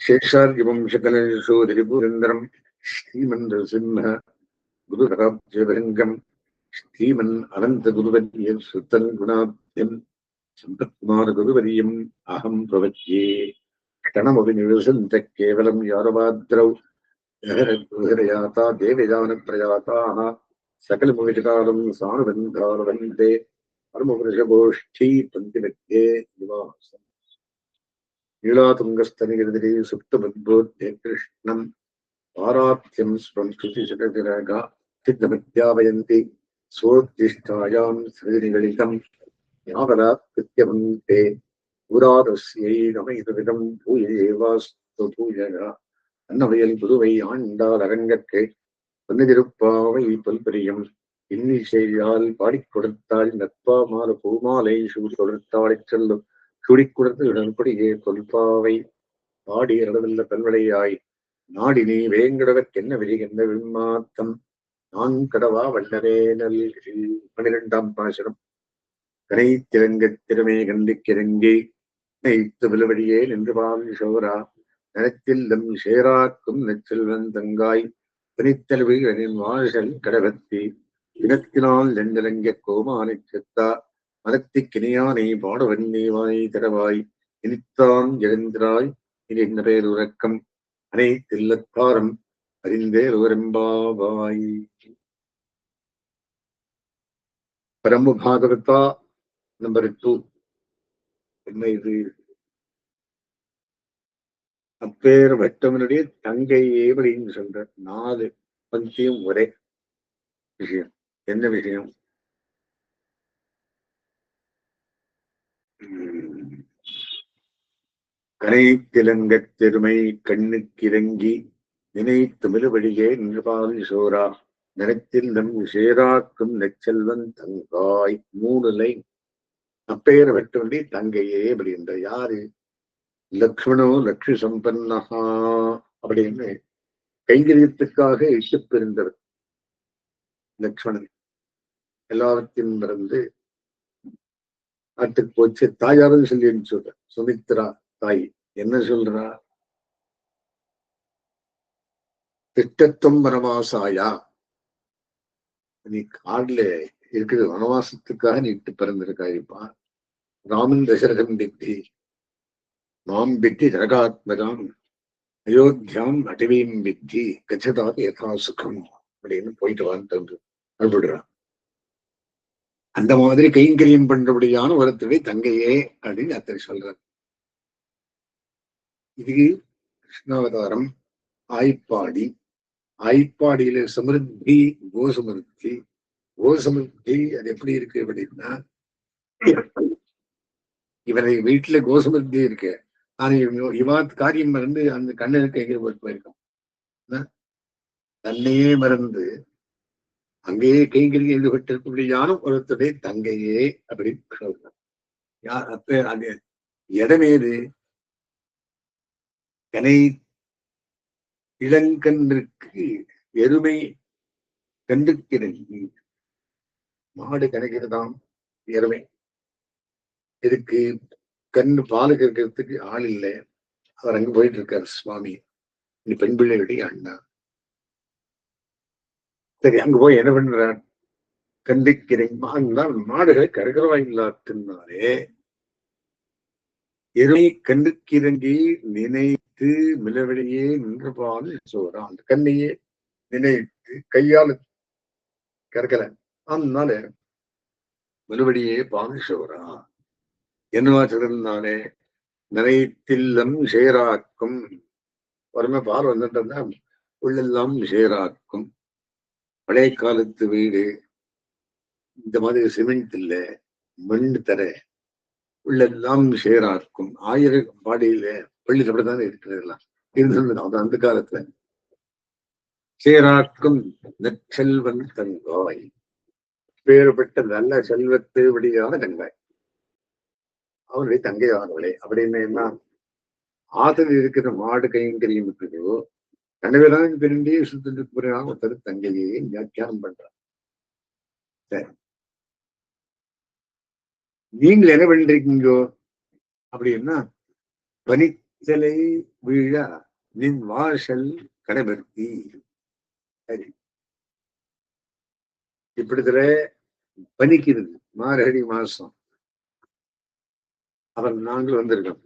சேஷார்யவம்சகலசோதரிபுரேந்திரம் ஸ்ரீமந்திர சிம்ம குருகராப்ஜரங்கம் ஸ்ரீமன் அனந்த குருவரியர் சுத்தன் குணாத்யன் சம்பத்குமார குருவரியம் அகம் பிரவத்யே கணமபி நிவசந்த கேவலம் யாரவாத்ரௌ ஜகரகுஹரயாதா தேவயான பிரயாதாக சகலமுகிருகாலம் சானுபந்தாரவந்தே பரமபுருஷகோஷ்டி பந்திரத்தே நிவாசம் நீளாதுங்கஸ்தனிகிருதிரே சுப்தபத்போத்ய கிருஷ்ணம் பாராத்யம் ஸ்வம்ஸ்ருதி சுகதிரகா சித்தமித்யாவயந்தி சோத்திஷ்டாயாம் ஸ்ருதிநிகழிதம் யாவராத் கிருத்தியமந்தே புராரஸ்யை நம இதுவிதம் பூய ஏவாஸ்து பூயகா. அன்னவையல் புதுவை ஆண்டார் அரங்கற்கே பொன்னிதிருப்பாவை பல்பெரியம். இன்னிசையால் பாடிக் கொடுத்தாள் நட்பாமால பூமாலை சூழ் தொடுத்தாளைச் செல்லும் சூடிக் கொடுத்து உடன்படியே தொல்பாவை பாடி அளவில்ல பல்வளையாய். நாடினி வேங்கடவர்க்கென்ன விரிகின்ற விண்மாத்தம். நான் கடவா வல்லரே நல் பனிரெண்டாம் பாசனம் கனை திறங்கத் திறமே கண்டிக்கிறங்கே நைத்து விலவழியே நின்று பால் சோரா நரத்தில்லம் சேராக்கும் நெச்செல்வன் தங்காய். பிணித்தல்விகளின் வாசல் கடவத்தி. இனத்தினால் நெஞ்சலங்க கோமானை செத்தா. மரத்தி கிணியானை பாடவன் நீவாய் திறவாய் இனித்தான் எழுந்திராய் இனி என்ன பேர் உறக்கம் அனைத்தில்லத்தாரம் அறிந்தே உரம்பாவாய் பரம பாகவதா நம்பர் டூ என்ன இது? அப்பேர் வட்டவனுடைய தங்கை அப்படின்னு சொல்ற நாலு பங்கியும் ஒரே விஷயம். என்ன விஷயம்? கனை திலங்கத் தெருமை கண்ணுக்கிறங்கி நினைத்து மிருவழியே நின்றுபால் சோரா நிறத்தில் நம் சேராக்கும் நெச்செல்வன் தங்காய் மூணுலை. அப்பெயர் வெட்டுவண்டி தங்கையே அப்படின்ற யாரு? லக்ஷ்மணோ லக்ஷ்மி சம்பன்னஹா அப்படின்னு கைங்கரியத்துக்காக இட்டு லக்ஷ்மணன். எல்லாவற்றையும் பிறந்து நாட்டுக்கு போச்சு தாயாரும் சொல்லி சொல்ற சுமித்ரா. தாய் என்ன சொல்றா? திட்டத்தும் வனவாசாயா நீ காடுல இருக்கிற வனவாசத்துக்காக நீ இட்டு பிறந்திருக்காய்ப்பா ராமன் தசரதம் பித்தி மாம் பித்தி ஜனகாத்மகாம். அயோத்தியாம் அடவீம் பித்தி கச்சதாத் யதா சுகம் அப்படின்னு போயிட்டு வான்னு அனுப்பிடுறான் அந்த மாதிரி கைங்கரியம் பண்றபடியான ஒருத்தரை தங்கையே அப்படின்னு அத்தனை சொல்றார். இது கிருஷ்ணாவதாரம் ஆய்ப்பாடி. ஆய்ப்பாடியில சமிருத்தி கோசமிருத்தி. கோசமிருத்தி அது எப்படி இருக்கு அப்படின்னா இவரை வீட்டுல கோசமிருத்தி இருக்கு. ஆனா இவா காரியம் மறந்து அந்த கண்ணனுக்கு எங்கே போட்டு போயிருக்கான்? தன்னையே மறந்து அங்கேயே கைங்கரியம் ஈடுபட்டிருக்கக்கூடியான ஒருத்தருடைய தங்கையே அப்படின்னு சொல்றான். யார்? அப்ப அது இடமேது கனை இளங்கன்றுக்கு எருமை கண்டுக்கிறது மாடு கணக்கிறதாம் எருமை. இதுக்கு கண்ணு பால் கறக்கிறதுக்கு ஆள் இல்லை. அவர் அங்க போயிட்டு இருக்காரு சுவாமி. இந்த பெண் பிள்ளையுடைய அண்ணா. சரி அங்க போய் என்ன பண்றார்? கண்டிக்கிறேன் மாடுகளை கருகிறவா இல்லாத்தினாலே எருமை கண்ணுக்கிறங்கி நினைத்து மிளவிடையே நின்றுபால் சோறான். அந்த கண்ணையே நினைத்து கையால் கறக்கல அதனால மிளவடியே பாலு சோறா என்னவா சொல்லிருந்தாலே நினைத்தில்லம் சேராக்கும். வருமே பால் வந்துட்டு உள்ளெல்லாம் சேராக்கும். பழைய காலத்து வீடு இந்த மாதிரி சிமெண்ட் இல்ல மண் தர. உள்ளெல்லாம் சேராக்கும் ஆயிரம் பாடியில பள்ளி அப்படித்தானே இருக்கிறதெல்லாம் இருந்தது அது அந்த காலத்துல. சேராக்கும் நெற்செல்வன் தங்காய் பேறுபட்ட நல்ல செல்வத்து விடியான தங்காய் அவனுடைய தங்கையானவளே அப்படின்னு என்ன ஆத்துல இருக்கிற மாடு கைங்கரியம் இருக்கிறதோ கனவிலான் பிரிண்டே சுத்தத்துக்கு பிறகு ஒருத்தர் தங்கையே வியாக்கியானம் பண்றான். சரி. நீங்கள் என்ன பண்ணிருக்கீங்க? அப்படின்னா பனித்தலை விழா நின் வாசல் கடைபர்த்தி சரி. இப்படித்துல பனிக்கிறது மார்கழி மாசம். அவர் நாங்கள் வந்திருக்கோம்.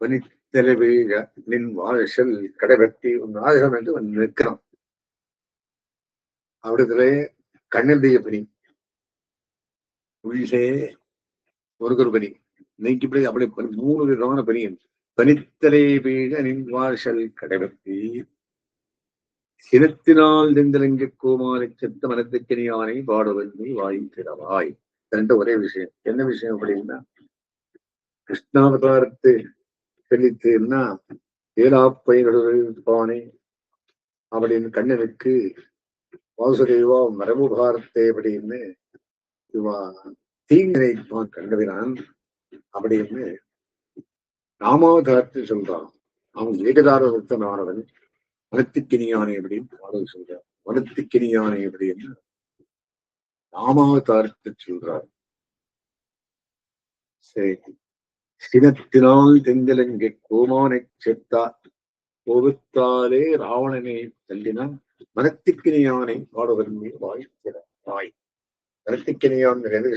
பனித்தலை விழா நின் வாசல் கடைபர்த்தி உன் வாசகம் என்று வந்து நிற்கிறோம் அவிடத்துல கண்ணில் பனி உள்ளே ஒரு ஒரு பனி இன்னைக்கு இப்படி அப்படி மூணு விதமான பனி தனித்தலை வீழ நின் கடைபத்தி சினத்தினால் தெந்தலங்க கோமாலை செத்த மனத்துக்கினியானை பாடுவன்மை வாய்க்கிறவாய் ரெண்டு ஒரே விஷயம். என்ன விஷயம் அப்படின்னா கிருஷ்ணாவதாரத்து தெளித்துன்னா ஏலாப்பைகளுடைய பானை அப்படின்னு கண்ணனுக்கு வாசுதேவா மரபு பாரத்தை அப்படின்னு இவா தீங்கினைப்பான் கண்டவினான் அப்படின்னு ராமாவதாரத்தை சொல்றான். அவன் ஏகதார பக்தனானவன் வனத்துக்கினியானை அப்படின்னு பாடல் சொல்றார் வனத்துக்கினியானை அப்படின்னு ராமாவதாரத்தை சொல்றார். சரி. சினத்தினால் தெங்கலங்க கோமானை செத்தா கோபத்தாலே ராவணனை தள்ளினான். மனத்துக்கினியானை பாடுவதன் மீது வாய் திற- வாய் என்று எது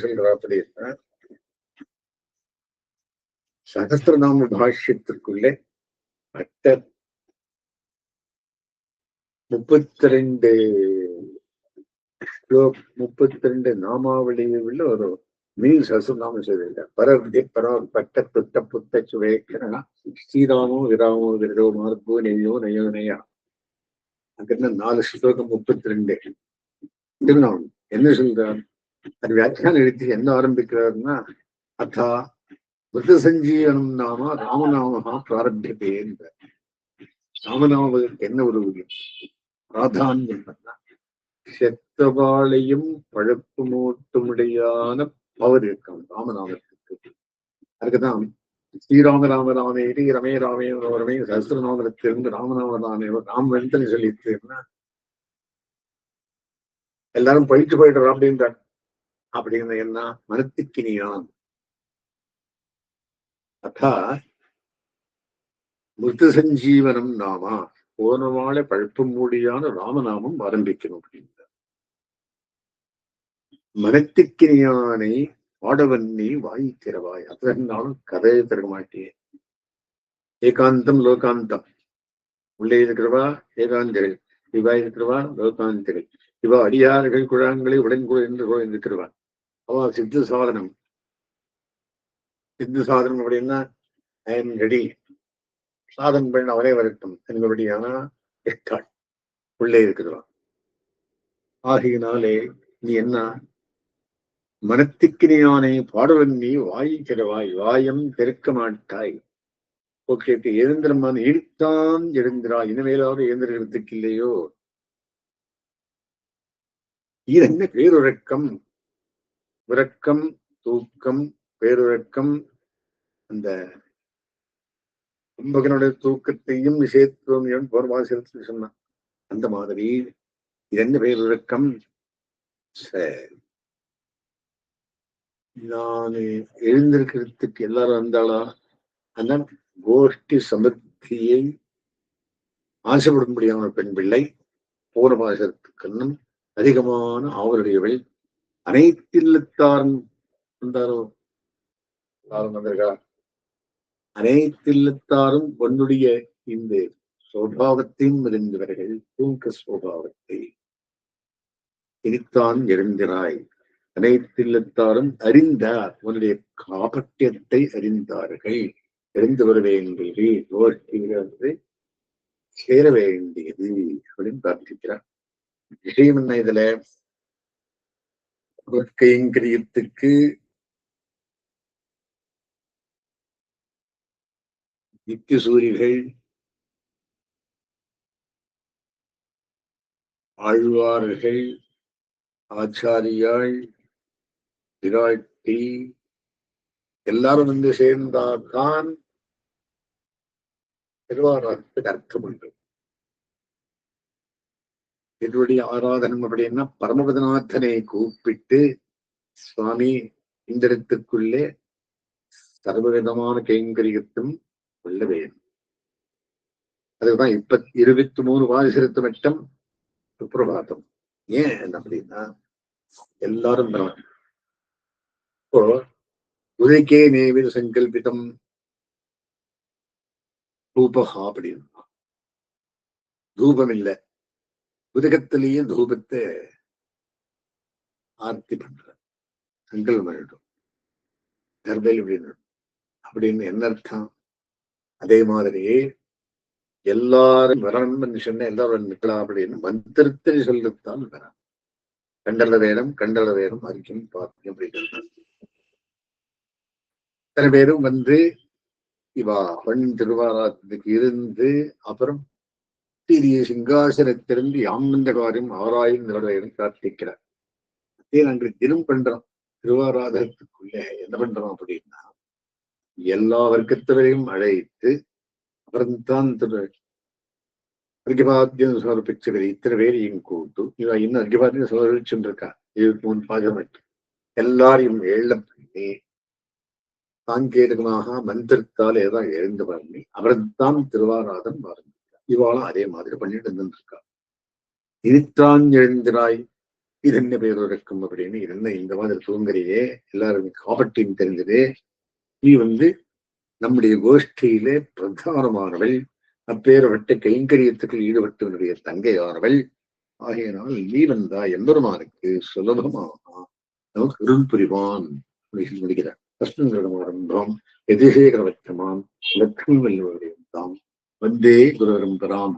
சகஸ்திரநாம பாஷ்யத்திற்குள்ளே மற்ற முப்பத்தி ரெண்டு முப்பத்தி ரெண்டு நாமாவளியில் உள்ள ஒரு மீன் சசுநாமம் செய்திருக்க பரவிய பரவ பட்ட துட்ட புத்த சுவேக்கனா ஸ்ரீராமோ விராமோ விரதோ மார்கோ நெய்யோ நயோ நயா அங்கிருந்த நாலு ஸ்லோகம் முப்பத்தி ரெண்டு திருநாமம். என்ன சொல்றார்? அது வியாக்கியான எழுதி என்ன ஆரம்பிக்கிறாருன்னா அத்தா மிருத சஞ்சீவனம் நாம ராமநாமகா பிராரம்பியதே என்ற ராமநாமத்துக்கு என்ன ஒரு பிராதான்யம் பண்ணா செத்தவாளையும் பழப்பு மூட்டுமுடையான பவர் இருக்கும் ராமநாமத்துக்கு. அதுக்குதான் ஸ்ரீராம ராம ராமேரி ரமே ராமே ரமே சஹசிரநாமத்திலிருந்து ராமநாம ராமே ராம் வெந்தனை சொல்லிட்டு எல்லாரும் போயிட்டு போயிடுறோம் அப்படின்றார் அப்படின்னு என்ன? மனத்துக்கினியான் அத்தா மிருது சஞ்சீவனம் நாமா. போனவாழ பழுப்பு மூடியான ராமநாமம் ஆரம்பிக்கணும் அப்படின்றார். மனத்துக்கினியானை பாடவன் நீ வாய் திறவாய். அதனாலும் கதையை திறக்க மாட்டியே ஏகாந்தம் லோகாந்தம். உள்ளே இருக்கிறவா? ஏகாந்தர்கள் இவா இருக்கிறவா? லோகாந்தர்கள் இவா அடியார்கள் குழாங்களை உடன்குழு என்று இருக்கிறவா? அவ சித்து சாதனம். சித்து சாதனம் அப்படின்னா ஐ எம் ரெடி சாதனம் பண்ண அவரே வரட்டும். எங்களுடையான எக்காள் உள்ளே இருக்கிறான் ஆகையினாலே நீ என்ன? மனத்திக்கினியானை பாடுவன் நீ வாய்க்கிறவாய் வாயம் பெருக்க மாட்டாய். ஓகே எழுந்திரமான இழுத்தான் எழுந்திராய். இனிமேலாவது எழுந்திருக்கிறதுக்கு இல்லையோ? இது என்ன பேருறக்கம்? உறக்கம் தூக்கம் பேருறக்கம் அந்த கும்பகனுடைய தூக்கத்தையும் விஷயத்துவம் போர் சொன்னான். அந்த மாதிரி இது என்ன பேருறக்கம் சரி நான் எழுந்திருக்கிறதுக்கு எல்லாரும் வந்தாளா? அந்த கோஷ்டி சமர்த்தியை ஆசைப்படும்படியான பெண் பிள்ளை பூர்வபாசத்துக்கன்னும் அதிகமான ஆவலுடையவள். அனைத்தில்லத்தாரும் வந்தாரோ? எல்லாரும் வந்திருக்கா? அனைத்தில்லத்தாரும் உன்னுடைய இந்த சோபாவத்தையும் இருந்தவர்கள் தூக்க சோபாவத்தை. இனித்தான் எழுந்திராய். அனைத்தில்லத்தாரும் அறிந்தார். உன்னுடைய காபட்டியத்தை அறிந்தார்கள். தெரிந்து வர வேண்டியது கோஷ்டியிலிருந்து சேர வேண்டியது அப்படின்னு பிரார்த்திக்கிறார் விஷயம் என்ன இதுல? கைங்கரியத்துக்கு நித்திய சூரிகள் ஆழ்வார்கள் ஆச்சாரியாள் விராட்டி எல்லாரும் வந்து சேர்ந்தால்தான் திருவாரூரத்துக்கு அர்த்தம் உண்டு. என்னுடைய ஆராதனம் அப்படின்னா பரமபதநாதனை கூப்பிட்டு சுவாமி இந்திரத்துக்குள்ளே சர்வவிதமான கைங்கரியத்தும் கொள்ள வேண்டும். அதுதான் இப்ப இருபத்தி மூணு வாரிசிருத்த மட்டம் சுப்பிரபாதம். ஏன் அப்படின்னா எல்லாரும் பிரமன் இப்போ உதைக்கே நேவில் சங்கல்பிதம் ரூபகா அப்படின்னு. தூபம் இல்லை. உதகத்திலேயே தூபத்தை ஆர்த்தி பண்ற சங்கல்பம் பண்ணிடும் கர்ப்பையில் அப்படின்னு அப்படின்னு என்ன அர்த்தம்? அதே மாதிரியே எல்லாரும் வரணும்னு சொன்ன எல்லாரும் நிற்கலாம் அப்படின்னு மந்திரத்தை சொல்லத்தான் வரான் கண்டல வேணும் கண்டல வேணும் அறிக்கும் பார்க்கும் அப்படிங்கிறது. சில பேரும் வந்து இவா பெண் திருவாராத்துக்கு இருந்து அப்புறம் சிறிய சிங்காசனத்திலிருந்து யாமந்த காரியம் ஆராயும் நிலவையும் பிரார்த்திக்கிறார் அதே நாங்கள் தினம் பண்றோம். திருவாராதகத்துக்குள்ளே என்ன பண்றோம் அப்படின்னா எல்லா வர்க்கத்தவரையும் அழைத்து அவர்தான் திரு அர்க்கியபாத்தியம் சமர்ப்பிச்சவர் இத்தனை பேரையும் கூட்டு இவ இன்னும் அர்க்கியபாத்தியம் சமர்ப்பிச்சுருக்கா இருபத்தி மூணு பாஜகம் எல்லாரையும் ஏழம் பண்ணி சாங்கேதகமாக மந்திரத்தால் ஏதாவது எழுந்து பண்ணி அவர்தான் திருவாராதன் ஆரம்பிக்கிறார் இவாளும் அதே மாதிரி பண்ணிட்டு இருந்திருக்கா. இருத்தான் எழுந்திராய். இது என்ன பேர் இருக்கும் அப்படின்னு இது என்ன இந்த மாதிரி சுதந்திரியே எல்லாருமே காப்பட்டின்னு தெரிஞ்சதே. நீ வந்து நம்முடைய கோஷ்டியிலே பிரதானமானவள். அப்பேரப்பட்ட கைங்கரியத்துக்கு ஈடுபட்டவனுடைய தங்கையானவள். ஆகையினால் நீ வந்தா எம்பெருமானுக்கு சுலபமாக நமக்கு அருள் புரிவான் அப்படின்னு முடிக்கிறார். கிருஷ்ணங்களிடம் ஆரம்பம் எதிரேகரவற்றமாம் லக்ஷ்மி வல்லுவரையும் தாம் வந்தே குருவரம் குருவரம்பராம்